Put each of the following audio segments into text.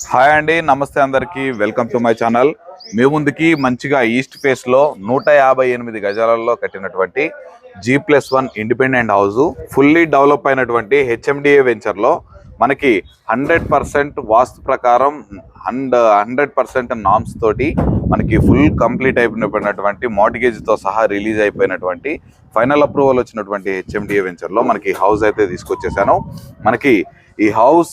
Hi అండి నమస్తే అందరికీ. Welcome to my channel. మీ ముందుకి మంచిగా ఈస్ట్ ఫేస్లో నూట యాభై ఎనిమిది గజాలలో కట్టినటువంటి G plus one independent house fully develop అయినటువంటి హెచ్ఎండిఏ వెంచర్లో మనకి హండ్రెడ్ పర్సెంట్ వాస్తు ప్రకారం అండ్ హండ్రెడ్ పర్సెంట్ నామ్స్ తోటి మనకి ఫుల్ కంప్లీట్ అయిపోయినటువంటి మార్టిగేజ్ సహా రిలీజ్ అయిపోయినటువంటి ఫైనల్ అప్రూవల్ వచ్చినటువంటి హెచ్ఎండిఏ వెంచర్లో మనకి హౌస్ అయితే తీసుకొచ్చేసాను. మనకి ఈ హౌస్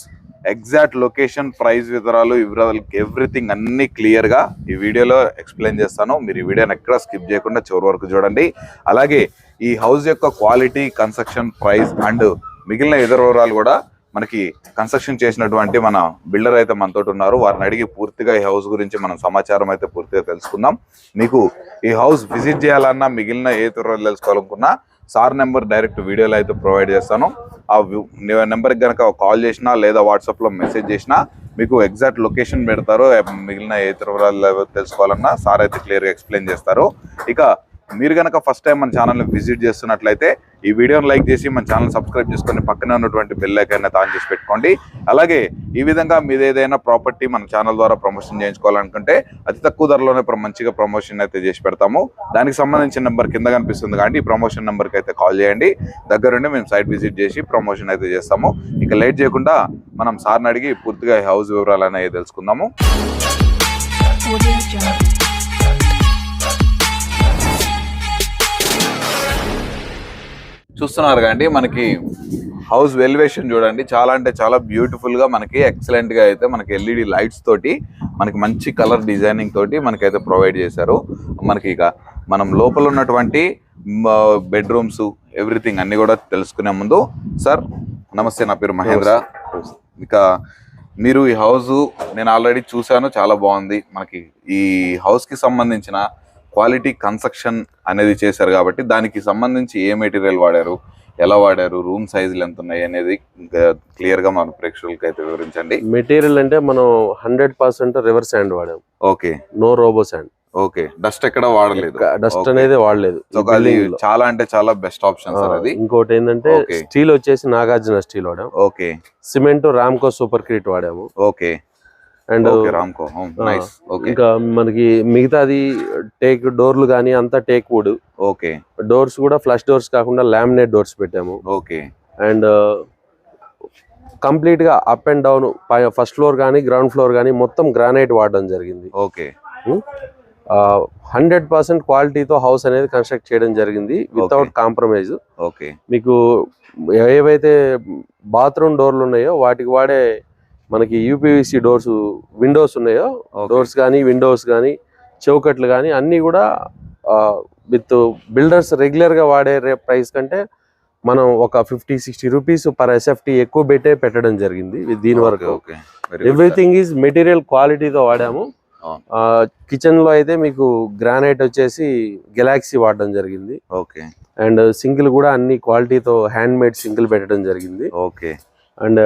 ఎగ్జాక్ట్ లొకేషన్ ప్రైస్ వివరాలు వివరాలు ఎవ్రీథింగ్ అన్ని క్లియర్గా ఈ వీడియోలో ఎక్స్ప్లెయిన్ చేస్తాను. మీరు ఈ వీడియోని ఎక్కడ స్కిప్ చేయకుండా చివరి వరకు చూడండి. అలాగే ఈ హౌస్ యొక్క క్వాలిటీ కన్స్ట్రక్షన్ ప్రైస్ అండ్ మిగిలిన ఇతర వివరాలు కూడా మనకి కన్స్ట్రక్షన్ చేసినటువంటి మన బిల్డర్ అయితే మనతో ఉన్నారు. వారిని అడిగి పూర్తిగా ఈ హౌస్ గురించి మనం సమాచారం అయితే పూర్తిగా తెలుసుకుందాం. మీకు ఈ హౌస్ విజిట్ చేయాలన్నా మిగిలిన ఏ వివరాలు తెలుసుకోవాలనుకున్నా సార్ నెంబర్ డైరెక్ట్ వీడియోలో అయితే ప్రొవైడ్ చేస్తాను. ఆ నెంబర్కి కనుక కాల్ చేసినా లేదా వాట్సాప్లో మెసేజ్ చేసినా మీకు ఎగ్జాక్ట్ లొకేషన్ పెడతారు. మిగిలిన ఏ తిరుమల తెలుసుకోవాలన్నా సార్ అయితే క్లియర్గా ఎక్స్ప్లెయిన్ చేస్తారు. ఇక మీరు కనుక ఫస్ట్ టైం మన ఛానల్ని విజిట్ చేస్తున్నట్లయితే ఈ వీడియోని లైక్ చేసి మన ఛానల్ సబ్స్క్రైబ్ చేసుకొని పక్కనే ఉన్నటువంటి బెల్ ఐకాన్ ఆన్ చేసి పెట్టుకోండి. అలాగే ఈ విధంగా మీది ఏదైనా ప్రాపర్టీ మన ఛానల్ ద్వారా ప్రమోషన్ చేయించుకోవాలనుకుంటే అతి తక్కువ ధరలోనే మంచిగా ప్రమోషన్ అయితే చేసి పెడతాము. దానికి సంబంధించిన నెంబర్ కింద కనిపిస్తుంది కాబట్టి ఈ ప్రమోషన్ నెంబర్కి అయితే కాల్ చేయండి. దగ్గరుండి మేము సైట్ విజిట్ చేసి ప్రమోషన్ అయితే చేస్తాము. ఇక లేట్ చేయకుండా మనం సార్ని అడిగి పూర్తిగా హౌస్ వివరాలు అనేవి తెలుసుకుందాము. చూస్తున్నారు కండి మనకి హౌస్ వెల్యువేషన్ చూడండి. చాలా అంటే చాలా బ్యూటిఫుల్గా మనకి ఎక్సలెంట్గా అయితే మనకి ఎల్ఈడి లైట్స్ తోటి మనకి మంచి కలర్ డిజైనింగ్ తోటి మనకైతే ప్రొవైడ్ చేశారు. మనకి ఇక మనం లోపల ఉన్నటువంటి బెడ్రూమ్స్ ఎవ్రీథింగ్ అన్ని కూడా తెలుసుకునే ముందు సార్ నమస్తే నా పేరు మహేంద్ర. ఇక మీరు ఈ హౌస్ నేను ఆల్రెడీ చూశాను చాలా బాగుంది. మనకి ఈ హౌస్కి సంబంధించిన క్వాలిటీ కన్స్ట్రక్షన్ అనేది చేశారు కాబట్టి దానికి సంబంధించి ఏ మెటీరియల్ వాడారు ఎలా వాడారు రూమ్ సైజులు ఎంత ఉన్నాయి అనేది క్లియర్గా మన ప్రేక్షకులకి అయితే వివరించండి. మెటీరియల్ అంటే మనం hundred percent river sand వాడాం. Okay. No robo sand okay. Dust ఎక్కడ వాడలేదు. డస్ట్. అనేది వాడలేదు. అది. చాలా అంటే చాలా బెస్ట్ ఆప్షన్ అది. ఇంకోటి ఏంటంటే. స్టీల్ వచ్చేసి నాగార్జున స్టీల్ వాడాం. Okay. Cement Ramco supercrete వాడాము. ఓకే. అండ్ రామ్కో ఇంకా మనకి మిగతాది టేక్ డోర్లు కానీ అంతా టేక్ వుడ్. ఓకే. డోర్స్ కూడా ఫ్లష్ డోర్స్ కాకుండా లామినేట్ డోర్స్ పెట్టాము. ఓకే. అండ్ కంప్లీట్గా up and down first floor కానీ గ్రౌండ్ ఫ్లోర్ కానీ మొత్తం గ్రానైట్ వాడడం జరిగింది. ఓకే. హండ్రెడ్ పర్సెంట్ క్వాలిటీతో హౌస్ అనేది కన్స్ట్రక్ట్ చేయడం జరిగింది వితౌట్ కాంప్రమైజ్. ఓకే. మీకు ఏవైతే బాత్రూమ్ డోర్లు ఉన్నాయో వాటికి వాడే మనకి యూపీవీసీ డోర్స్ విండోస్ ఉన్నాయో. డోర్స్ కానీ విండోస్ కానీ చౌకట్లు కానీ అన్నీ కూడా విత్ బిల్డర్స్ రెగ్యులర్గా వాడే ప్రైస్ కంటే మనం ఒక fifty sixty rupees per SFT ఎక్కువ పెట్టే పెట్టడం జరిగింది దీని వరకు. ఓకే ఎవ్రీథింగ్ ఈజ్ మెటీరియల్ క్వాలిటీతో వాడాము. కిచెన్లో అయితే మీకు గ్రానైట్ వచ్చేసి గెలాక్సీ వాడడం జరిగింది. ఓకే అండ్ సింగిల్ కూడా అన్ని క్వాలిటీతో హ్యాండ్ మేడ్ సింగిల్ పెట్టడం జరిగింది. ఓకే అండ్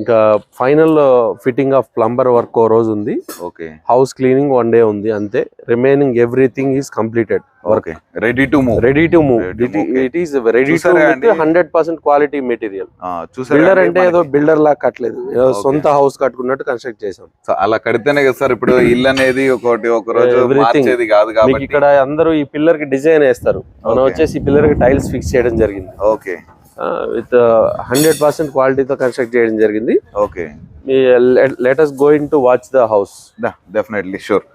ఇంకా final fitting of plumber work ఓ రోజు ఉంది. Okay. House cleaning one day ఉంది అంతే. Remaining everything is completed okay. Ready to move ready to move. It is ready to? Hundred percent quality material builder అంటే ఏదో? Builder లా కట్టలేదు. ఏదో. సొంత హౌస్ కట్టుకున్నట్టు కన్స్ట్రక్ట్ చేసాం సో అలా కడితేనే కదా సార్ ఇప్పుడు ఇల్లు అనేది ఒకటి ఒక రోజు. మార్చేది కాదు కాబట్టి. ఇక్కడ అందరూ ఈ పిల్లర్కి డిజైన్ వేస్తారు. మనం. వచ్చేసి ఈ పిల్లర్కి టైల్స్ ఫిక్స్ చేయడం జరిగింది. ఓకే విత్ హండ్రెడ్ పర్సెంట్ క్వాలిటీతో కన్స్ట్రక్ట్ చేయడం జరిగింది. Okay. Let us going to watch the house definitely sure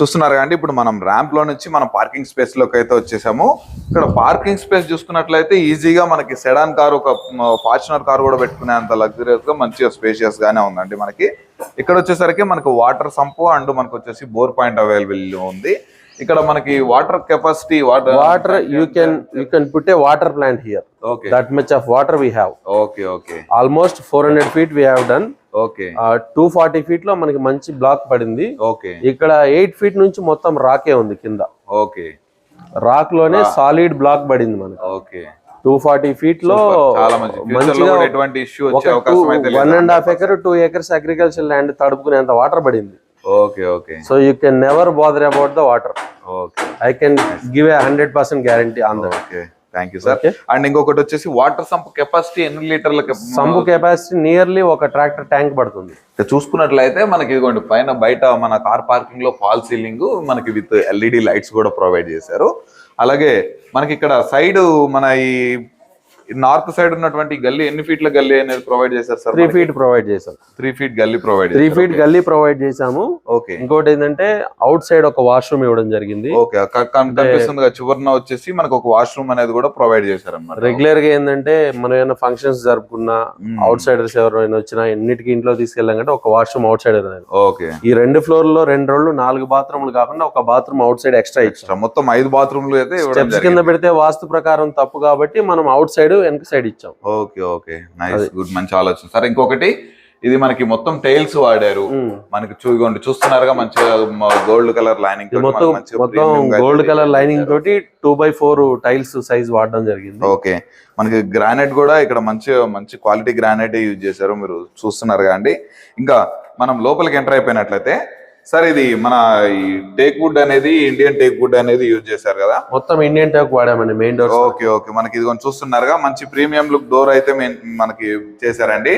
చూస్తున్నారు కానీ ఇప్పుడు మనం ర్యాంప్లో నుంచి మనం పార్కింగ్ స్పేస్లోకి అయితే వచ్చేసాము. ఇక్కడ పార్కింగ్ స్పేస్ చూసుకున్నట్లయితే ఈజీగా మనకి సెడాన్ కార్ ఒక ఫార్చునర్ కార్ కూడా పెట్టుకునే అంత లగ్జరియస్గా మంచిగా స్పేషియస్ గానే ఉందండి మనకి. ఇక్కడ వచ్చేసరికి మనకు వాటర్ సంపు అండ్ మనకు వచ్చేసి బోర్ పాయింట్ అవైలబుల్ ఉంది. ఇక్కడ మనకి water capacity water water you can you can put a water plant here okay that much of water we have okay okay almost four hundred feet we have done okay two forty ఫీట్లో మనకి మంచి black పడింది. Okay ఇక్కడ eight feet నుంచి మొత్తం రాకే ఉంది కింద. Okay రాక్లోనే solid block పడింది మనకి. ఓకే టూ ఫార్టీ ఫీట్లో మంచిగా one and half acre two acres agriculture land తడుపుకునేంత water పడింది. Okay okay so you can never bother about the water okay I can give a hundred percent guarantee on that okay thank you sir. And ఇంకొకటి వచ్చేసి water sump capacity ఎన్ని లీటర్ల sump capacity nearly ఒక tractor tank పడుతుంది. చూసుకున్నట్లయితే మనకి ఇదిగోండి పైన బయట మన కార్ పార్కింగ్లో ఫాల్ సీలింగ్ మనకి విత్ ఎల్ఈడి లైట్స్ కూడా ప్రొవైడ్ చేశారు. అలాగే మనకి ఇక్కడ సైడ్ మన ఈ నార్త్ సైడ్ ఉన్నటువంటి గల్లీ ఎన్ని ఫీట్ల గల్లీ అనేది ప్రొవైడ్ చేశారు సార్ త్రీ ఫీట్ ప్రొవైడ్ చేసాం త్రీ ఫీట్ గల్లీ ప్రొవైడ్ త్రీ ఫీట్ గల్లీ ప్రొవైడ్ చేసాము ఓకే. ఇంకోటి ఏంటంటే అవుట్ సైడ్ ఒక వాష్రూమ్ ఇవ్వడం జరిగింది. ఓకే. కనిపిస్తుంది చివరిన వచ్చేసి మనకు ఒక వాష్రూమ్ అనేది కూడా ప్రొవైడ్ చేశారు అనమాట రెగ్యులర్గా ఏంటంటే మనం ఏమైనా ఫంక్షన్స్ జరుపుకున్నా. అవుట్ సైడర్స్ ఎవరైనా వచ్చినా ఎన్నిటికి ఇంట్లో తీసుకెళ్ళాం కంటే ఒక వాష్రూమ్ అవుట్ సైడ్ ఓకే. ఈ రెండు ఫ్లోర్లో రెండు రోజులు నాలుగు బాత్రూమ్లు కాకుండా ఒక బాత్రూమ్ అవుట్ సైడ్ ఎక్స్ట్రా ఇచ్చాం. ఎక్స్ట్రా మొత్తం ఐదు బాత్రూమ్లు అయితే కింద. పెడితే వాస్తు ప్రకారం తప్పు కాబట్టి మనం అవుట్ సైడ్ వెనక సైడ్ ఇచ్చాం. Okay okay. నైస్ గుడ్ మంచి ఆలోచన. సరే ఇంకొకటి ఇది మనకి మొత్తం టైల్స్ వాడారు. మనకి చూడండి చూస్తున్నారుగా మంచిగా గోల్డ్ కలర్ లైనింగ్ మొత్తం మొత్తం గోల్డ్ కలర్ లైనింగ్ తోటి two by four tiles size వాడడం జరిగింది. ఓకే. మనకి గ్రానైట్ కూడా ఇక్కడ మంచి మంచి క్వాలిటీ గ్రానైట్ యూజ్ చేశారు. మీరు చూస్తున్నారు అండి. ఇంకా మనం లోపలికి ఎంటర్ అయిపోయినట్లయితే సార్ ఇది మన ఈ టేక్ వుడ్ అనేది ఇండియన్ టేక్ వుడ్ అనేది యూజ్ చేశారు కదా? మొత్తం ఇండియన్ టైప్ వాడామండి మెయిన్ డోర్ ఓకే ఓకే. మనకి ఇది కొంచెం చూస్తున్నారుగా మంచి ప్రీమియం లుక్ డోర్ అయితే మనకి చేశారండి.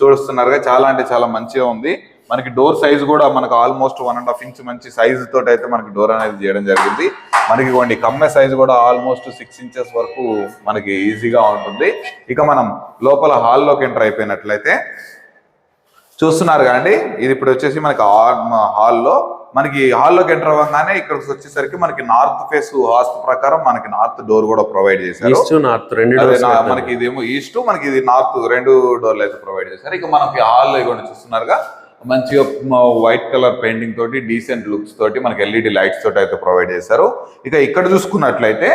చూస్తున్నారుగా చాలా అంటే చాలా మంచిగా ఉంది. మనకి డోర్ సైజ్ కూడా మనకు almost one and half inch మంచి సైజ్ తోటి అయితే మనకి డోర్ అనేది చేయడం జరిగింది. మనకి ఇవ్వండి కమ్మె సైజ్ కూడా ఆల్మోస్ట్ సిక్స్ ఇంచెస్ వరకు మనకి ఈజీగా ఉంటుంది. ఇక మనం లోపల హాల్లోకి ఎంటర్ అయిపోయినట్లయితే చూస్తున్నారు కదండి. ఇది ఇప్పుడు వచ్చేసి మనకి హాల్లో మనకి హాల్లోకి ఎంటర్ అవ్వగానే ఇక్కడికి వచ్చేసరికి మనకి నార్త్ ఫేస్ వాస్తు ప్రకారం మనకి నార్త్ డోర్ కూడా ప్రొవైడ్ చేశారు. ఈస్ట్ నార్త్ రెండు మనకి ఇదేమో ఈస్ట్ మనకి ఇది నార్త్ రెండు డోర్లు అయితే ప్రొవైడ్ చేశారు. ఇక మనకి హాల్ కూడా చూస్తున్నారుగా మంచిగా వైట్ కలర్ పెయింటింగ్ తోటి డీసెంట్ లుక్స్ తోటి మనకి ఎల్ఈడి లైట్స్ తోటి అయితే ప్రొవైడ్ చేశారు. ఇక ఇక్కడ చూసుకున్నట్లయితే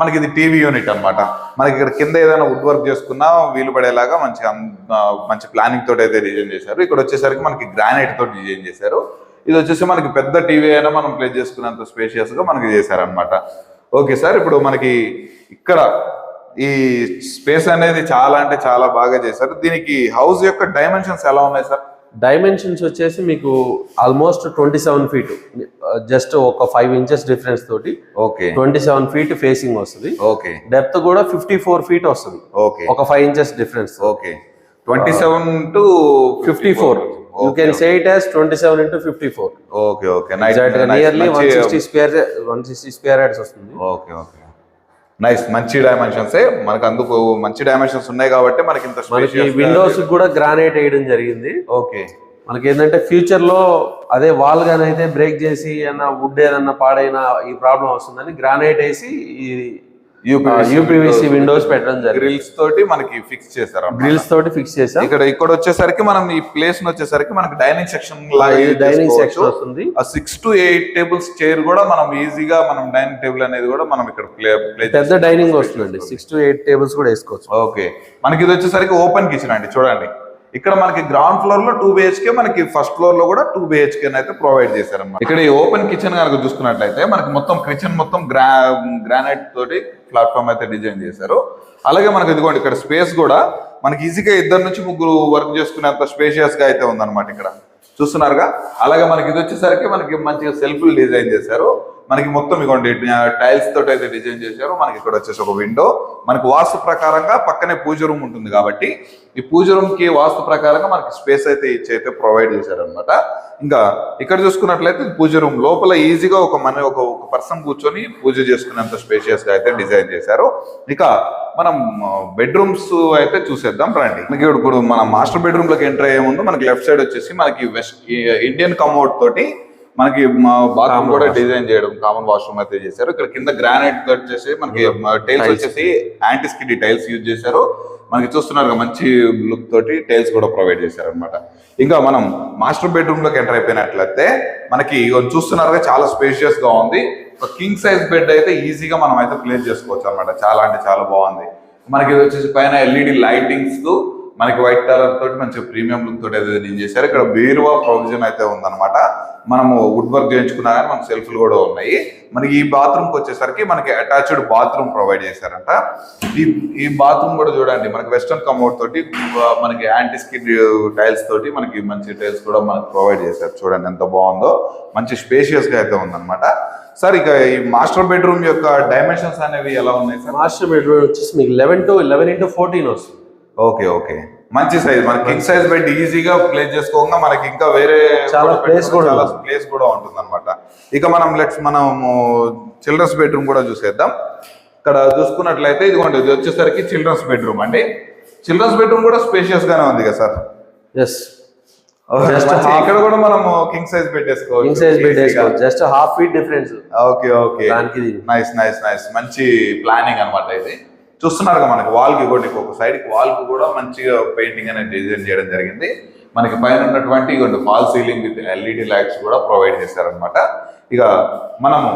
మనకి ఇది టీవీ యూనిట్ అన్నమాట. మనకి ఇక్కడ కింద ఏదైనా వుడ్ వర్క్ చేసుకున్నా వీలు పడేలాగా మంచి మంచి ప్లానింగ్ తోటి అయితే డిజైన్ చేశారు. ఇక్కడ వచ్చేసరికి మనకి గ్రానైట్ తోటి డిజైన్ చేశారు. ఇది వచ్చేసి మనకి పెద్ద టీవీ అయినా మనం ప్లే చేసుకున్నంత స్పేషియస్గా మనకి చేశారనమాట ఓకే సార్ ఇప్పుడు మనకి ఇక్కడ ఈ స్పేస్ అనేది చాలా అంటే చాలా బాగా చేశారు. దీనికి హౌస్ యొక్క డైమెన్షన్స్ ఎలా ఉన్నాయి సార్? డైమెన్షన్స్ వచ్చేసి మీకు almost twenty seven feet just ఒక ఫైవ్ ఇంచెస్ డిఫరెన్స్ తోటి okay twenty seven feet facing వస్తుంది. ఓకే డెప్త్ కూడా ఫిఫ్టీ ఫోర్ ఫీట్ వస్తుంది. ఓకే ఒక five inches difference okay twenty seven to fifty four you can say it as twenty seven into fifty four okay okay nearly one sixty square one sixty square yards వస్తుంది. Okay okay nice మంచి dimensions మనకు అందుకు మంచి dimensions ఉన్నాయి కాబట్టి మనకి ఇంత మనకి విండోస్ కూడా గ్రానైట్ వేయడం జరిగింది. ఓకే మనకి ఏంటంటే ఫ్యూచర్లో అదే వాల్ గానైతే బ్రేక్ చేసి ఏదన్నా వుడ్ ఏదన్నా పాడైనా ఈ ప్రాబ్లం వస్తుందని గ్రానైట్ వేసి ఈ యూపీవీసీ విండోస్ పెట్టడం జరిగింది. గ్రిల్స్ తోటి మనకి ఫిక్స్ చేశారు గ్రిల్స్ తోటి ఫిక్స్ చేసాం ఇక్కడ ఇక్కడ వచ్చేసరికి మనం ఈ ప్లేస్ వచ్చేసరికి మనకి డైనింగ్ సెక్షన్ డైనింగ్ సెక్షన్ వస్తుంది. ఆ six to eight tables chair కూడా మనం ఈజీగా మనం డైనింగ్ టేబుల్ అనేది కూడా మనం ఇక్కడ ప్లే ప్లే పెద్ద డైనింగ్ వస్తుందండి. సిక్స్ టు ఎయిట్ టేబుల్స్ కూడా వేసుకోవచ్చు. ఓకే. మనకి ఇది వచ్చేసరికి ఓపెన్ కిచెన్ అండి చూడండి. ఇక్కడ మనకి గ్రౌండ్ ఫ్లోర్లో టూ బిహెచ్కే మనకి ఫస్ట్ ఫ్లోర్లో కూడా టూ బిహెచ్కే అయితే ప్రొవైడ్ చేశారన్నమాట. ఇక్కడ ఈ ఓపెన్ కిచెన్ కనుక చూసుకున్నట్లయితే మనకి మొత్తం కిచెన్ మొత్తం గ్రా గ్రానైట్ తోటి ప్లాట్ఫామ్ అయితే డిజైన్ చేశారు. అలాగే మనకి ఇదిగోండి ఇక్కడ స్పేస్ కూడా మనకి ఈజీగా ఇద్దరు నుంచి ముగ్గురు వర్క్ చేసుకునేంత స్పేషియస్గా అయితే ఉందన్నమాట ఇక్కడ. చూస్తున్నారుగా? అలాగే మనకి ఇది వచ్చేసరికి మనకి మంచిగా సెల్ఫ్లు డిజైన్ చేశారు. మనకి మొత్తం ఇగోండి టైల్స్ తోటి అయితే డిజైన్ చేశారు. మనకి ఇక్కడ వచ్చేసి ఒక విండో. మనకి వాస్తు ప్రకారంగా పక్కనే పూజ రూమ్ ఉంటుంది కాబట్టి ఈ పూజ రూమ్కి వాస్తు ప్రకారంగా మనకి స్పేస్ అయితే ఇచ్చి అయితే ప్రొవైడ్ చేశారనమాట ఇంకా ఇక్కడ చూసుకున్నట్లయితే పూజ రూమ్ లోపల ఈజీగా ఒక మన ఒక ఒక పర్సన్ కూర్చొని పూజ చేసుకునేంత స్పేషియస్గా అయితే డిజైన్ చేశారు. ఇక మనం బెడ్రూమ్స్ అయితే చూసేద్దాం రండి. మనకి ఇప్పుడు ఇప్పుడు మన మాస్టర్ బెడ్రూమ్లోకి ఎంటర్ అయ్యే ముందు మనకి లెఫ్ట్ సైడ్ వచ్చేసి మనకి వెస్ట్ ఇండియన్ కమోడ్ తోటి మనకి బాత్రూమ్ కూడా. డిజైన్ చేయడం కామన్ వాష్రూమ్ అయితే చేశారు. ఇక్కడ కింద గ్రానైట్ వచ్చేసి మనకి టైల్స్. వచ్చేసి యాంటీ స్కిడ్ టైల్స్ యూజ్ చేశారు. మనకి చూస్తున్నారు మంచి లుక్ తోటి టైల్స్ కూడా ప్రొవైడ్ చేశారు అనమాట ఇంకా మనం మాస్టర్ బెడ్రూమ్లోకి ఎంటర్ అయిపోయినట్లయితే మనకి చూస్తున్నారుగా చాలా స్పేషియస్గా ఉంది. ఒక కింగ్ సైజ్ బెడ్ అయితే ఈజీగా మనం అయితే ప్లేస్ చేసుకోవచ్చు అనమాట చాలా అంటే చాలా బాగుంది. మనకి ఇది వచ్చేసి పైన ఎల్ఈడి లైటింగ్స్ మనకి వైట్ కలర్ తోటి మంచి ప్రీమియం లుక్ తోటి అయితే నేను చేశారు. ఇక్కడ బీరువా ప్రొవిజన్ అయితే ఉందన్నమాట. మనము వుడ్ వర్క్ చేయించుకున్నా కానీ మనకి సెల్ఫ్లు కూడా ఉన్నాయి. మనకి ఈ బాత్రూమ్కి వచ్చేసరికి మనకి అటాచ్డ్ బాత్రూమ్ ప్రొవైడ్ చేశారంట. ఈ ఈ బాత్రూమ్ కూడా చూడండి మనకి వెస్ట్రన్ కమోడ్ తోటి మనకి యాంటీ స్కిడ్ టైల్స్ తోటి మనకి మంచి టైల్స్ కూడా మనకి ప్రొవైడ్ చేశారు. చూడండి ఎంత బాగుందో. మంచి స్పేషియస్గా అయితే ఉందన్నమాట. సార్ ఇక ఈ మాస్టర్ బెడ్రూమ్ యొక్క డైమెన్షన్స్ అనేవి ఎలా ఉన్నాయి సార్? మాస్టర్ బెడ్రూమ్ వచ్చేసి మీకు eleven to eleven into fourteen వస్తుంది. Okay okay. మంచి సైజ్ మనకి కింగ్ సైజ్ బెడ్ ఈజీగా ప్లేస్ చేసుకోగా మనకి ఇంకా వేరే చాలా place కూడా చాలా. ప్లేస్ కూడా ఉంటుంది అనమాట ఇక మనం లెట్స్ మనం చిల్డ్రన్స్ బెడ్రూమ్ కూడా చూసేద్దాం. ఇక్కడ చూసుకున్నట్లయితే ఇదిగోండి ఇది వచ్చేసరికి చిల్డ్రన్స్ బెడ్రూమ్ అండి. చిల్డ్రన్స్ బెడ్రూమ్ కూడా స్పేషియస్ గానే ఉంది కదా సార్? ఎస్ ఇక్కడ కూడా మనం కింగ్ సైజ్ బెడ్ వేసుకోవచ్చు. King size just half feet difference okay okay. దానికి. నైస్ నైస్ నైస్ మంచి ప్లానింగ్ అన్నమాట ఇది. చూస్తున్నారు కదా మనకి వాల్కి కూడా ఒక సైడ్ వాల్కి కూడా మంచిగా పెయింటింగ్ అనేది డిజైన్ చేయడం జరిగింది. మనకి పైన ఉన్నటువంటి ఇగోండి fall ceiling with LED lights కూడా ప్రొవైడ్ చేశారనమాట ఇక మనము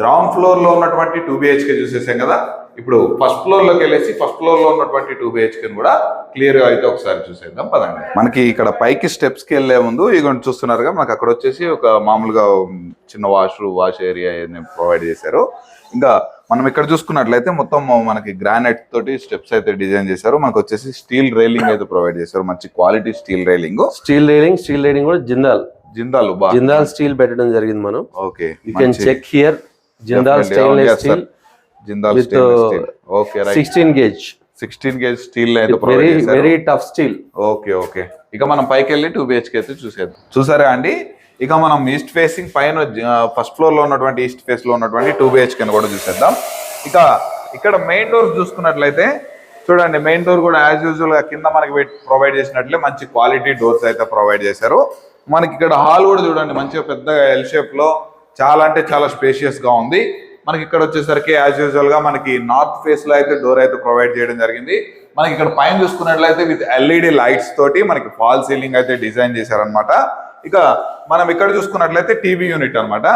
గ్రౌండ్ ఫ్లోర్లో ఉన్నటువంటి టూ బిహెచ్కే చూసేసాం కదా. ఇప్పుడు ఫస్ట్ ఫ్లోర్లోకి వెళ్ళేసి ఫస్ట్ ఫ్లోర్లో ఉన్నటువంటి టూ బిహెచ్కేని కూడా క్లియర్గా అయితే ఒకసారి చూసేద్దాం. పదండి. మనకి ఇక్కడ పైకి స్టెప్స్కి వెళ్ళే ముందు ఇగోండి చూస్తున్నారుగా మనకి అక్కడ వచ్చేసి ఒక మామూలుగా చిన్న వాష్ వాష్ ఏరియా ప్రొవైడ్ చేశారు. ఇంకా మనం ఇక్కడ చూసుకున్నట్లయితే మొత్తం మనకి గ్రానైట్ తోటి స్టెప్స్ అయితే డిజైన్ చేశారు. మనకు వచ్చేసి స్టీల్ రైలింగ్ అయితే ప్రొవైడ్ చేశారు. మంచి quality steel railing steel railing steel railing కూడా జిందాల్. జిందాలు జిందాల్ స్టీల్ పెట్టడం జరిగింది మనం. Okay you can check here Jindal stainless steel Jindal okay right sixteen gauge sixteen gauge steel అయితే వెరీ ప్రొవైడ్ చేశారు. Very tough steel okay okay ఇక మనం పైకి వెళ్ళి టూ బిహెచ్కే అయితే చూసేద్దాం. చూసారా అండి? ఇక మనం ఈస్ట్ ఫేసింగ్ పైన ఫస్ట్ ఫ్లోర్లో ఉన్నటువంటి ఈస్ట్ ఫేస్లో ఉన్నటువంటి టూ బిహెచ్కే కూడా చూసేద్దాం. ఇక ఇక్కడ మెయిన్ డోర్ చూసుకున్నట్లయితే చూడండి మెయిన్ డోర్ కూడా యాజ్ యూజువల్గా కింద మనకి ప్రొవైడ్ చేసినట్లే మంచి క్వాలిటీ డోర్స్ అయితే ప్రొవైడ్ చేశారు. మనకి ఇక్కడ హాల్ కూడా చూడండి మంచిగా పెద్దగా ఎల్ షేప్లో చాలా అంటే చాలా స్పేషియస్గా ఉంది. మనకి ఇక్కడ వచ్చేసరికి యాజ్ యూజువల్గా మనకి నార్త్ ఫేస్లో అయితే డోర్ అయితే ప్రొవైడ్ చేయడం జరిగింది. మనకి ఇక్కడ పైన చూసుకున్నట్లయితే విత్ ఎల్ఈడి లైట్స్ తోటి మనకి ఫాల్ సీలింగ్ అయితే డిజైన్ చేశారనమాట ఇక మనం ఇక్కడ చూసుకున్నట్లయితే టీవీ యూనిట్ అనమాట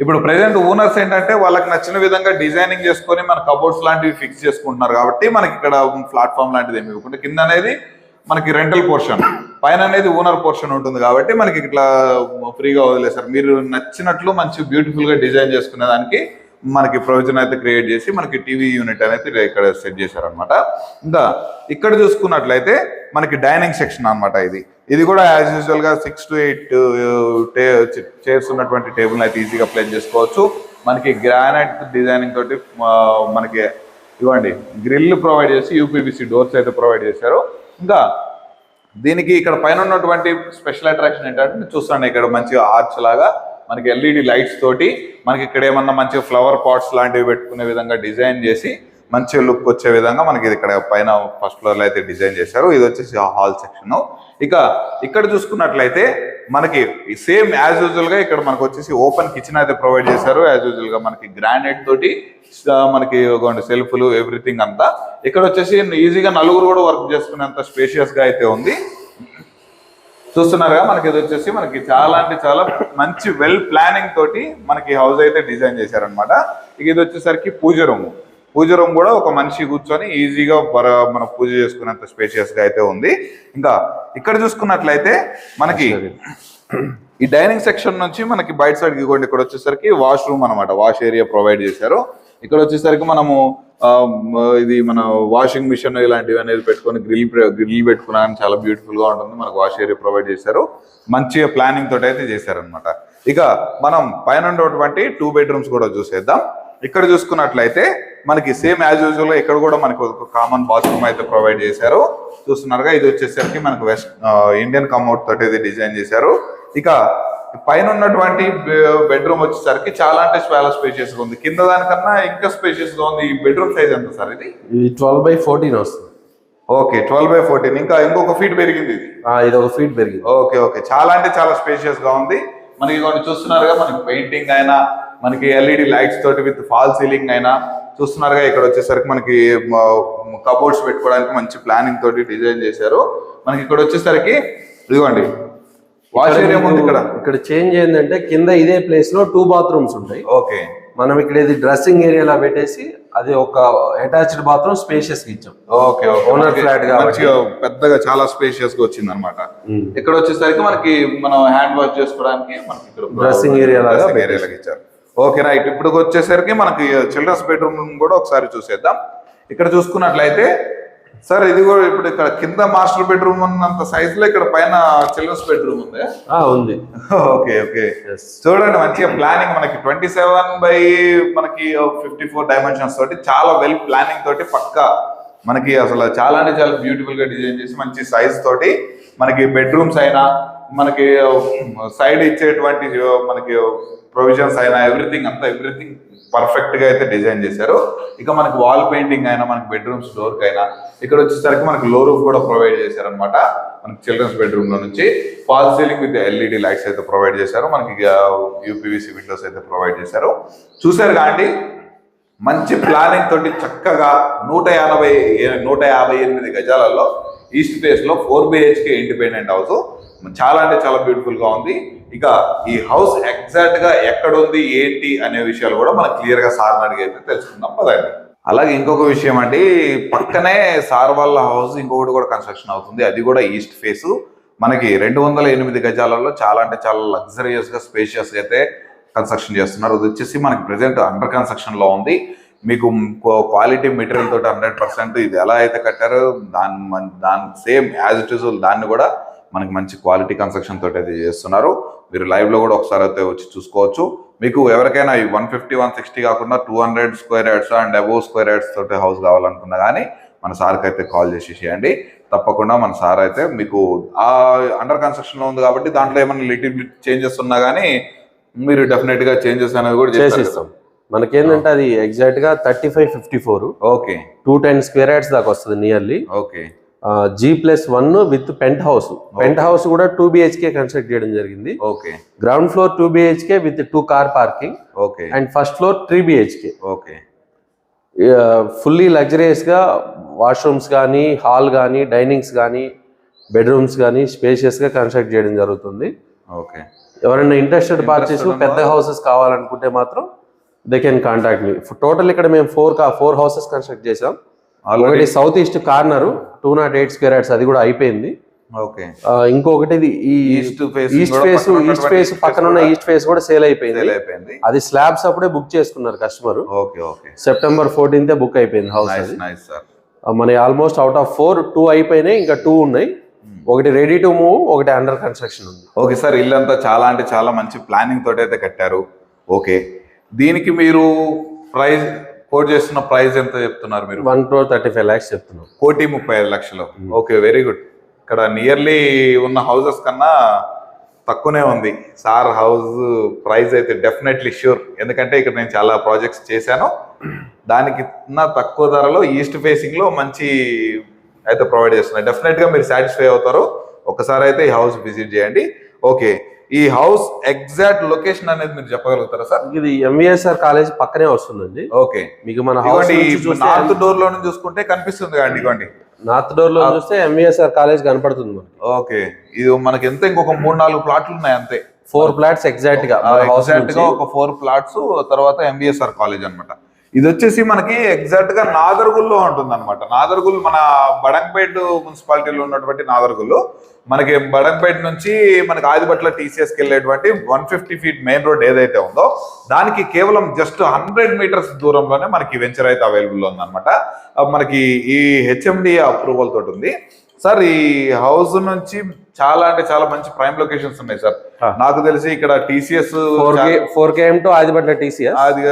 ఇప్పుడు ప్రెసెంట్ ఓనర్స్ ఏంటంటే వాళ్ళకి నచ్చిన విధంగా డిజైనింగ్ చేసుకొని మన కబోర్డ్స్ లాంటివి ఫిక్స్ చేసుకుంటున్నారు కాబట్టి మనకి ఇక్కడ ప్లాట్ఫామ్ లాంటిది ఏమి ఇవ్వకుండా కింద అనేది మనకి రెంటల్ పోర్షన్ పైన అనేది ఓనర్ పోర్షన్ ఉంటుంది కాబట్టి మనకి ఇట్లా ఫ్రీగా వదిలేస్తారు. మీరు నచ్చినట్లు మంచి బ్యూటిఫుల్గా డిజైన్ చేసుకునే దానికి మనకి ప్రొవిజన్ అయితే క్రియేట్ చేసి మనకి టీవీ యూనిట్ అనేది ఇక్కడ సెట్ చేశారనమాట ఇంకా ఇక్కడ చూసుకున్నట్లయితే మనకి డైనింగ్ సెక్షన్ అన్నమాట ఇది. ఇది కూడా యాజ్ యూజువల్గా సిక్స్ టు ఎయిట్ చైర్స్ ఉన్నటువంటి టేబుల్ అయితే ఈజీగా ప్లేస్ చేసుకోవచ్చు. మనకి గ్రానైట్ డిజైనింగ్ తోటి uh, మనకి ఇవ్వండి గ్రిల్ ప్రొవైడ్ చేసి యూపీబీసీ డోర్స్ అయితే ప్రొవైడ్ చేశారు. ఇంకా దీనికి ఇక్కడ పైన ఉన్నటువంటి స్పెషల్ అట్రాక్షన్ ఏంటంటే చూస్తాను ఇక్కడ మంచిగా ఆర్చ్ లాగా. మనకి ఎల్ఈడి లైట్స్ తోటి మనకి ఇక్కడ ఏమన్నా మంచి ఫ్లవర్ పాట్స్ లాంటివి పెట్టుకునే విధంగా డిజైన్ చేసి మంచి లుక్ వచ్చే విధంగా మనకి ఇది ఇక్కడ పైన ఫస్ట్ ఫ్లోర్లో అయితే డిజైన్ చేశారు. ఇది వచ్చేసి హాల్ సెక్షన్ ఇక ఇక్కడ చూసుకున్నట్లయితే మనకి సేమ్ యాజ్ యూజువల్గా ఇక్కడ మనకు వచ్చేసి ఓపెన్ కిచెన్ అయితే ప్రొవైడ్ చేశారు. యాజ్ యూజువల్గా మనకి గ్రానైట్ తోటి మనకి సెల్ఫ్లు ఎవ్రీథింగ్ అంతా. ఇక్కడ వచ్చేసి ఈజీగా నలుగురు కూడా వర్క్ చేసుకునేంత స్పేషియస్గా అయితే ఉంది. చూస్తున్నారుగా మనకి ఇది వచ్చేసి మనకి చాలా అంటే చాలా మంచి వెల్ ప్లానింగ్ తోటి మనకి హౌస్ అయితే డిజైన్ చేశారనమాట ఇక ఇది వచ్చేసరికి పూజ రూమ్. పూజ రూమ్ కూడా ఒక మనిషి కూర్చొని ఈజీగా మనం పూజ చేసుకునేంత స్పేషియస్గా అయితే ఉంది. ఇంకా ఇక్కడ చూసుకున్నట్లయితే మనకి ఈ డైనింగ్ సెక్షన్ నుంచి మనకి బయట సైడ్ ఇవ్వండి ఇక్కడ వచ్చేసరికి వాష్ రూమ్ అనమాట వాష్ ఏరియా ప్రొవైడ్ చేశారు. ఇక్కడ వచ్చేసరికి మనము ఇది మన వాషింగ్ మిషన్ ఇలాంటివి అనేది పెట్టుకొని గ్రిల్ గ్రిల్ పెట్టుకున్నాను చాలా బ్యూటిఫుల్గా ఉంటుంది. మనకు వాష్ ఏరియా ప్రొవైడ్ చేశారు. మంచిగా ప్లానింగ్ తోటి అయితే చేశారనమాట ఇక మనం పైన ఉన్నటువంటి టూ బెడ్రూమ్స్ కూడా చూసేద్దాం. ఇక్కడ చూసుకున్నట్లయితే మనకి సేమ్ యాజ్ యూజువల్ ఇక్కడ కూడా మనకు ఒక కామన్ బాత్రూమ్ అయితే ప్రొవైడ్ చేశారు. చూస్తున్నారుగా ఇది వచ్చేసరికి మనకు వెస్ట్ ఇండియన్ కమౌట్ తోటి అయితే డిజైన్ చేశారు. ఇక పైన ఉన్నటువంటి బెడ్రూమ్ వచ్చేసరికి చాలా అంటే చాలా స్పేషియస్గా ఉంది. కింద దానికన్నా ఇంకా స్పేషియస్గా ఉంది ఈ బెడ్రూమ్ సైజ్ ఎంత సార్ ఇది? ట్వెల్వ్ బై ఫోర్టీన్ వస్తుంది. ఓకే ట్వెల్వ్ బై ఫోర్టీన్ ఇంకా ఇంకొక ఫీట్ పెరిగింది ఇది? ఇది ఒక ఫీట్ పెరిగింది. Okay okay. చాలా అంటే చాలా స్పేషియస్గా ఉంది. మనకి కొన్ని చూస్తున్నారుగా మనకి పెయింటింగ్ అయినా మనకి ఎల్ఈడి లైట్స్ తోటి విత్ ఫాల్ సీలింగ్ అయినా చూస్తున్నారుగా ఇక్కడ వచ్చేసరికి మనకి కబోర్డ్స్ పెట్టుకోవడానికి మంచి ప్లానింగ్ తోటి డిజైన్ చేశారు. మనకి ఇక్కడ వచ్చేసరికి ఇదిగోండి ఇక్కడ ఇక్కడ. చేంజ్ ఏంటంటే కింద ఇదే ప్లేస్లో టూ బాత్రూమ్స్ ఉంటాయి. ఓకే. మనం ఇక్కడ ఇది డ్రెస్సింగ్ ఏరియాలా పెట్టేసి అది ఒక అటాచ్డ్ బాత్రూమ్ స్పేషియస్గా ఇచ్చాం. ఓకే flat కాబట్టి. మంచిగా పెద్దగా చాలా స్పేషియస్గా వచ్చింది అనమాట ఇక్కడ వచ్చేసరికి మనకి మనం హ్యాండ్ వాష్ చేసుకోవడానికి మనకి ఇక్కడ Dressing area లాగా లాగా ఇచ్చారు. Okay right. ఇప్పుడు వచ్చేసరికి మనకి చిల్డ్రన్స్ బెడ్రూమ్ కూడా ఒకసారి చూసేద్దాం. ఇక్కడ చూసుకున్నట్లయితే సార్ ఇది కూడా ఇప్పుడు ఇక్కడ కింద మాస్టర్ బెడ్రూమ్ ఉన్నంత సైజ్లో ఇక్కడ పైన చిల్డ్రన్స్ బెడ్రూమ్ ఉంది. ఉంది. Okay okay. చూడండి మంచిగా ప్లానింగ్ మనకి ట్వంటీ సెవెన్ బై మనకి ఫిఫ్టీ ఫోర్ డైమెన్షన్స్ తోటి చాలా వెల్ ప్లానింగ్ తోటి పక్కా మనకి అసలు చాలా అంటే చాలా బ్యూటిఫుల్గా డిజైన్ చేసి మంచి సైజ్ తోటి మనకి బెడ్రూమ్స్ అయినా మనకి సైడ్ ఇచ్చేటువంటి మనకి ప్రొవిజన్స్ అయినా ఎవ్రీథింగ్ అంతా ఎవ్రీథింగ్ పర్ఫెక్ట్గా అయితే డిజైన్ చేశారు. ఇక మనకి వాల్ పెయింటింగ్ అయినా మనకి బెడ్రూమ్స్ డోర్కి అయినా ఇక్కడ వచ్చేసరికి మనకి లో రూఫ్ కూడా ప్రొవైడ్ చేశారనమాట మనకి చిల్డ్రన్స్ బెడ్రూమ్లో నుంచి. Fall ceiling with LED lights అయితే ప్రొవైడ్ చేశారు. మనకి యూపీవీసీ విండోస్ అయితే ప్రొవైడ్ చేశారు. చూసారు కాండి మంచి ప్లానింగ్ తోటి చక్కగా నూట యాభై నూట యాభై ఎనిమిది గజాలలో ఈస్ట్ ఫేస్లో ఫోర్ బిహెచ్కే ఇండిపెండెంట్ హౌస్ చాలా అంటే చాలా బ్యూటిఫుల్గా ఉంది. ఇక ఈ హౌస్ ఎగ్జాక్ట్గా ఎక్కడ ఉంది ఏంటి అనే విషయాలు కూడా మనం క్లియర్గా సార్ అడిగి అయితే తెలుసుకుందాం. పదండి. అలాగే ఇంకొక విషయం అండి పక్కనే సార్ వాళ్ళ హౌస్ ఇంకొకటి కూడా కన్స్ట్రక్షన్ అవుతుంది. అది కూడా ఈస్ట్ ఫేసు మనకి రెండు వందల ఎనిమిది గజాలలో చాలా అంటే చాలా లగ్జరియస్గా స్పేషియస్గా అయితే కన్స్ట్రక్షన్ చేస్తున్నారు. అది వచ్చేసి మనకి ప్రజెంట్ అండర్ కన్స్ట్రక్షన్లో ఉంది. మీకు క్వాలిటీ మెటీరియల్ తోటి హండ్రెడ్ పర్సెంట్ ఇది ఎలా అయితే కట్టారో దాని దాని సేమ్ యాజ్ ఇట్ యూజువల్ దాన్ని కూడా మనకి మంచి క్వాలిటీ కన్స్ట్రక్షన్ తోటి అయితే చేస్తున్నారు. మీరు లైవ్లో కూడా ఒకసారి అయితే వచ్చి చూసుకోవచ్చు. మీకు ఎవరికైనా ఈ వన్ ఫిఫ్టీ వన్ సిక్స్టీ కాకుండా two hundred square yards and above square yards తోటి హౌస్ కావాలనుకున్నా కానీ మన సార్కి అయితే కాల్ చేసి చేయండి. తప్పకుండా మన సార్ అయితే మీకు ఆ అండర్ కన్స్ట్రక్షన్లో ఉంది కాబట్టి దాంట్లో ఏమైనా లిటిల్ బిట్ చేంజెస్ ఉన్నా కానీ మీరు డెఫినెట్గా చేంజెస్ అనేది కూడా చేసిస్తాం. మనకేంటంటే అది ఎగ్జాక్ట్గా thirty five fifty four okay two ten square yards దాకా వస్తుంది nearly okay G plus one with penthouse penthouse కూడా టూ బిహెచ్కే కన్స్ట్రక్ట్ చేయడం జరిగింది. Okay ground floor two BHK with two car parking okay and first floor three BHK okay fully లగ్జరియస్గా washrooms కానీ hall కానీ dinings కానీ bedrooms కానీ స్పేషియస్గా construct చేయడం జరుగుతుంది. ఓకే ఎవరైనా ఇంట్రెస్టెడ్ Interested పెద్ద హౌసెస్ కావాలనుకుంటే మాత్రం they can contact me total ఇక్కడ మేము ఫోర్ కా ఫోర్ హౌసెస్ కన్స్ట్రక్ట్ చేసాం ఒకటి south east corner two naught eight square yards అది కూడా అయిపోయింది. ఓకే ఇంకొకటి ఈ east face east face east face పక్కన ఉన్న ఈస్ట్ ఫేస్ కూడా సేల్ అయిపోయింది. అయిపోయింది. అది స్లాబ్స్ అప్పుడే బుక్ చేసుకున్నారు customer okay okay September fourteenth book అయిపోయింది హౌస్ నైస్ సార్ మన almost out of four two అయిపోయినాయి ఇంకా టూ ఉన్నాయి. ఒకటి రెడీ టు మూవ్ ఒకటి అండర్ కన్స్ట్రక్షన్ ఉంది. ఓకే సార్ ఇల్లంతా చాలా అంటే చాలా మంచి ప్లానింగ్ తోటి అయితే కట్టారు. ఓకే దీనికి మీరు ప్రైస్ కోట్ చేస్తున్న ప్రైస్ ఎంత చెప్తున్నారు మీరు? One crore thirty five lakhs చెప్తున్నాం. కోటి ముప్పై ఐదు లక్షలు. Okay very good. ఇక్కడ నియర్లీ ఉన్న హౌసెస్ కన్నా తక్కువనే ఉంది. సార్ హౌస్ ప్రైస్ అయితే డెఫినెట్లీ ష్యూర్. ఎందుకంటే ఇక్కడ నేను చాలా ప్రాజెక్ట్స్ చేశాను. దానికి తక్కువ ధరలో ఈస్ట్ ఫేసింగ్లో మంచి అయితే ప్రొవైడ్ చేస్తున్నాయి డెఫినెట్గా మీరు సాటిస్ఫై అవుతారు. ఒకసారి అయితే ఈ హౌస్ విజిట్ చేయండి. ఓకే ఈ హౌస్ ఎగ్జాక్ట్ లొకేషన్ అనేది మీరు చెప్పగలుగుతారా సార్? ఇది ఎంవిఎస్ఆర్ కాలేజ్ పక్కనే వస్తుందండి. ఓకే. మీకు మన హౌస్ నార్త్ డోర్లో చూసుకుంటే కనిపిస్తుంది కదండి ఇదిగోండి. నార్త్ డోర్లో చూస్తే ఎంవిఎస్ఆర్ కాలేజ్ కనపడుతుంది మనకి. ఓకే. ఇది మనకి ఎంత ఇంకొక మూడు నాలుగు ప్లాట్లు ఉన్నాయి అంతే. ఫోర్ ఫ్లాట్స్ ఎగ్జాక్ట్గా ఎగ్జాక్ట్గా ఒక ఫోర్ ప్లాట్స్ తర్వాత ఎంబీఎస్ఆర్ కాలేజ్ అన్నమాట. ఇది వచ్చేసి మనకి ఎగ్జాక్ట్గా నాదర్గుల్లో ఉంటుంది అనమాట నాదర్గుల్ మన బడంపేట్ మున్సిపాలిటీలో ఉన్నటువంటి నాదర్గుల్ మనకి బడంపేట్ నుంచి మనకి ఆదిపట్ల టీసీఎస్కి వెళ్ళేటువంటి one fifty feet main road ఏదైతే ఉందో దానికి కేవలం జస్ట్ హండ్రెడ్ మీటర్స్ దూరంలోనే మనకి వెంచర్ అయితే అవైలబుల్ ఉందన్నమాట. మనకి ఈ హెచ్ఎండి అప్రూవల్ తోటి ఉంది. సార్ ఈ హౌస్ నుంచి చాలా అంటే చాలా మంచి ప్రైమ్ లొకేషన్స్ ఉన్నాయి సార్. నాకు తెలిసి ఇక్కడ TCS four km to Adibatla TCS అది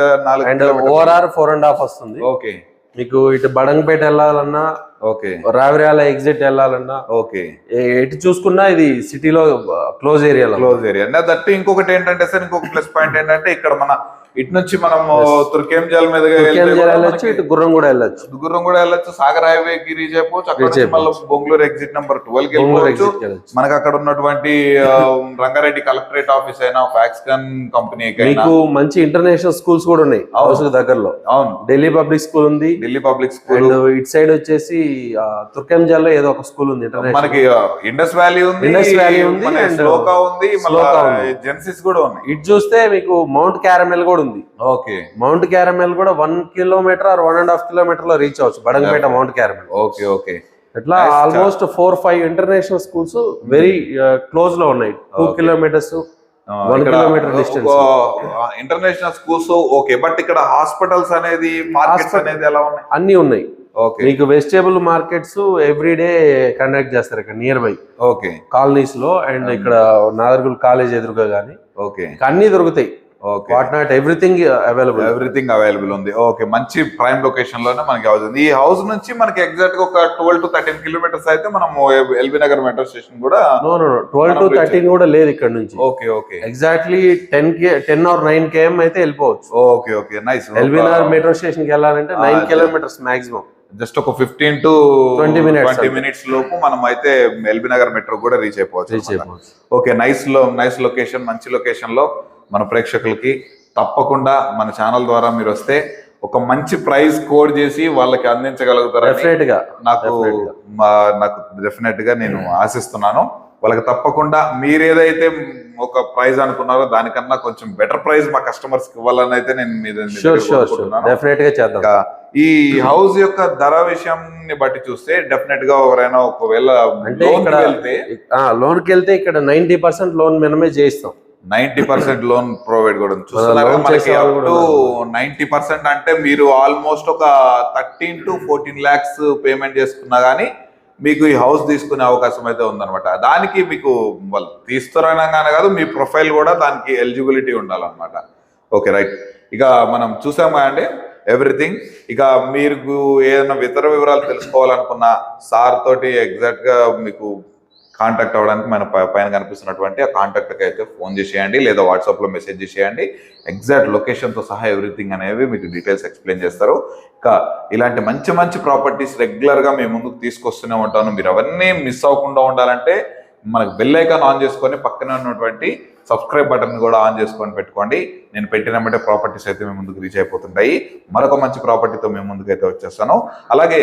ఓఆర్ఆర్ ఫోర్ అండ్ హాఫ్ వస్తుంది. ఓకే. మీకు ఇటు బడంగపేట వెళ్ళాలన్నా ఓకే. రావిరాల ఎగ్జిట్ వెళ్ళాలన్నా ఓకే. ఎటు చూసుకున్నా ఇది సిటీలో క్లోజ్ ఏరియాలో. Close area. దట్టు ఇంకొకటి ఏంటంటే సార్ ఇంకొక ప్లస్ పాయింట్ ఏంటంటే ఇక్కడ మన ఇటు నుంచి మనం తుర్కేంజల్ మీదుగా కూడా వెళ్ళొచ్చు ఇటు గుర్రం కూడా వెళ్ళొచ్చు. గుర్రం కూడా వెళ్ళొచ్చు. సాగర్ హైవే అక్కడ Reach మళ్ళీ బొంగళూరు ఎగ్జిట్ నెంబర్ ట్వెల్వ్ వెళ్ళిపోవచ్చు. మనకి అక్కడ ఉన్నటువంటి రంగారెడ్డి కలెక్టరేట్ ఆఫీస్ అయినా ఫాక్స్కాన్ కంపెనీకి అయినా. మీకు మంచి ఇంటర్నేషనల్ స్కూల్స్ కూడా ఉన్నాయి హౌస్ దగ్గరలో. అవును. ఢిల్లీ పబ్లిక్ స్కూల్ ఉంది. Delhi public school. ఇటు సైడ్ వచ్చేసి తుర్కెంజాల్లో ఏదో ఒక స్కూల్ ఉంది మనకి ఇండస్ వ్యాలీ ఉంది ఇండస్ వ్యాలీ ఉంది శ్లోకా ఉంది. జెన్సిస్ కూడా ఉన్నాయి ఇటు చూస్తే మీకు మౌంట్ క్యారమెల్ కూడా ఉంది. ఓకే. మౌంట్ క్యారమెల్ కూడా one kilometre or one and half కిలోమీటర్లో reach అవచ్చు Badangpet Mount Carmel okay okay ఇట్లా almost four five international schools very క్లోజ్లో ఉన్నాయి. Two. Kilometres distance. International schools okay but ఇక్కడ హాస్పిటల్స్ అనేది markets అనేది ఎలా ఉన్నాయి? అన్ని ఉన్నాయి. మీకు vegetable markets every day conduct చేస్తారు ఇక్కడ నియర్ బై ఓకే. కాలనీస్లో అండ్ ఇక్కడ నాదర్గుల్ కాలేజ్ ఎదురుగా గానీ. ఓకే. అన్ని దొరుకుతాయి. Okay. What not everything available everything available ఉంది. ఓకే మంచి ప్రైమ్ లొకేషన్లోనే మనకి హౌస్ ఉంది. ఈ హౌస్ నుంచి మనకి ఎగ్జాక్ట్గా ఒక ట్వెల్వ్ టు థర్టీన్ కిలోమీటర్స్ అయితే మనం ఎల్బీ నగర్ మెట్రో స్టేషన్ కూడా ట్వెల్వ్ టు థర్టీన్ కూడా లేదు ఇక్కడ నుంచి. Okay okay. Exactly ten K ten or nine km అయితే వెళ్ళిపోవచ్చు. Okay okay. Nice LB Nagar metro స్టేషన్కి వెళ్ళాలంటే నైన్ కిలోమీటర్స్ మాక్సిమం జస్ట్ ఒక fifteen to 20 minutes twenty. Minutes లోపు మనం అయితే ఎల్బీ నగర్ మెట్రో కూడా రీచ్ అయిపోవచ్చు రీచ్. అయిపోవచ్చు. ఓకే నైస్లో నైస్ లొకేషన్ మంచి లొకేషన్లో మన ప్రేక్షకులకి తప్పకుండా మన ఛానల్ ద్వారా మీరు వస్తే ఒక మంచి ప్రైస్ కోడ్ చేసి వాళ్ళకి గా. నాకు నాకు డెఫినెట్గా నేను ఆశిస్తున్నాను. వాళ్ళకి తప్పకుండా మీరు ఏదైతే ఒక ప్రైజ్ అనుకున్నారో దానికన్నా కొంచెం బెటర్ ప్రైజ్ మా కస్టమర్స్కి ఇవ్వాలని అయితే నేను మీ మీ దగ్గర షూర్ షూర్ షూర్ కోరుకుంటున్నాను. డెఫినెట్గా చేద్దాం ఇంకా ఈ హౌస్ యొక్క ధర విషయాన్ని బట్టి చూస్తే డెఫినెట్గా ఎవరైనా ఒకవేళ లోన్ ఇక్కడ వెళ్తే లోన్కి వెళ్తే ఇక్కడ నైన్టీ పర్సెంట్ లోన్ మనమే చేయిస్తాం నైన్టీ పర్సెంట్ లోన్ ప్రొవైడ్ కూడా. చూస్తున్నారు మనకి అప్ టు నైన్టీ పర్సెంట్ అంటే మీరు ఆల్మోస్ట్ ఒక thirteen to fourteen lakhs payment చేసుకున్నా గానీ మీకు ఈ హౌస్ తీసుకునే అవకాశం అయితే ఉందన్నమాట. దానికి మీకు వాళ్ళు తీస్తారనగానే కాదు మీ ప్రొఫైల్ కూడా దానికి ఎలిజిబిలిటీ ఉండాలన్నమాట. Okay right. ఇక మనం చూసామా అండి ఎవ్రీథింగ్. ఇక మీరు ఏదైనా ఇతర వివరాలు తెలుసుకోవాలనుకున్నా సార్ తోటి ఎగ్జాక్ట్గా మీకు కాంటాక్ట్ అవ్వడానికి మన పైన కనిపిస్తున్నటువంటి ఆ కాంటాక్ట్కి అయితే ఫోన్ చేసేయండి లేదా వాట్సాప్లో మెసేజ్ చేసేయండి. ఎగ్జాక్ట్ లొకేషన్తో సహా ఎవ్రీథింగ్ అనేవి మీకు డీటెయిల్స్ ఎక్స్ప్లెయిన్ చేస్తారు. ఇంకా ఇలాంటి మంచి మంచి ప్రాపర్టీస్ రెగ్యులర్గా మేము ముందుకు తీసుకొస్తూనే ఉంటాను. మీరు అవన్నీ మిస్ అవ్వకుండా ఉండాలంటే మనకు బెల్ ఐకాన్ ఆన్ చేసుకొని పక్కన ఉన్నటువంటి సబ్స్క్రైబ్ బటన్ కూడా ఆన్ చేసుకొని పెట్టుకోండి. నేను పెట్టినమంటే ప్రాపర్టీస్ అయితే మేము ముందుకు రీచ్ అయిపోతుంటాయి. మరొక మంచి ప్రాపర్టీతో మేము ముందుకు అయితే వచ్చేస్తాను. అలాగే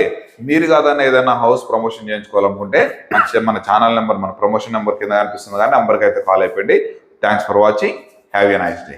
మీరు కాదని ఏదైనా హౌస్ ప్రమోషన్ చేయించుకోవాలనుకుంటే మన మన ఛానల్ నెంబర్ మన ప్రమోషన్ నెంబర్ కింద కనిపిస్తుంది కానీ నెంబర్కి అయితే కాల్ అయిపోయింది thanks for watching have a nice day